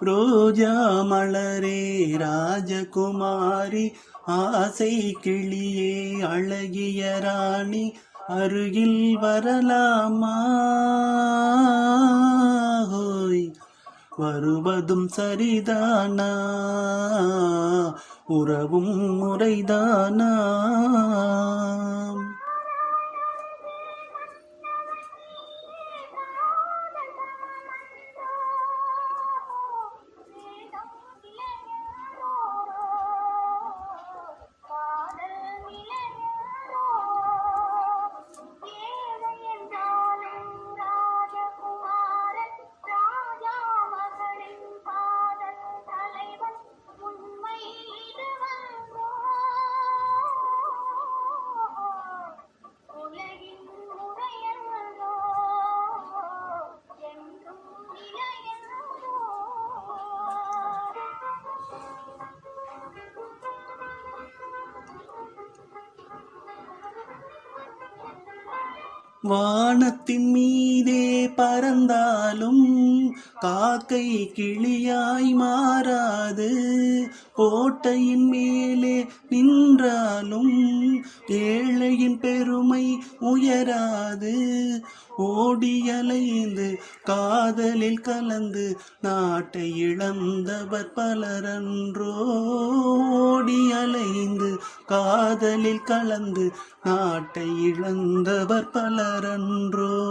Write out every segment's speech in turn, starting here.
ரோஜா மலரே ராஜகுமாரி ஆசை கிளியே அழகிய ராணி அருகில் வரலாமா? ஹோய். வருவதும் சரிதானா? உறவும் முறைதானா? வானத்தின் மீதே பறந்தாலும் காக்கை கிளியாய் மாறாது. கோட்டையின் மேலே நின்றாலும் ஏழையின் பெருமை உயராது. ஓடியலைந்து காதலில் கலந்து நாட்டை இழந்தவர் பலரன்றோ. ஓடியலைந்து காதலில் கலந்து நாட்டை இழந்தவர் பலரன்றோ.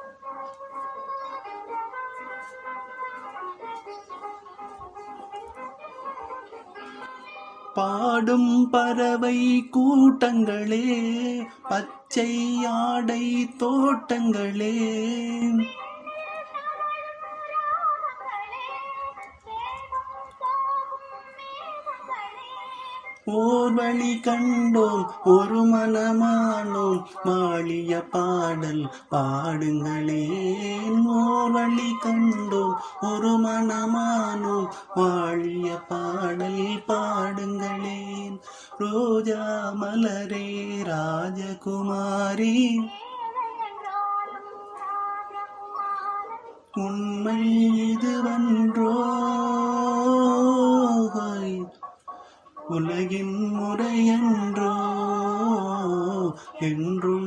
பாடும் பறவை கூட்டங்களே பச்சை ஆடை தோட்டங்களே. ஓர் வழி கண்டோம் ஒரு மனமானோம். மாளிய பாடல் பாடுங்களேன். ஓர் வழி கண்டோம் ஒரு மனமானோம். வாழிய பாடல் பாடுங்களேன். ரோஜா மலரே ராஜகுமாரி. உண்மை இதுவன்றோ உலகின் முறையன்றோ என்றோ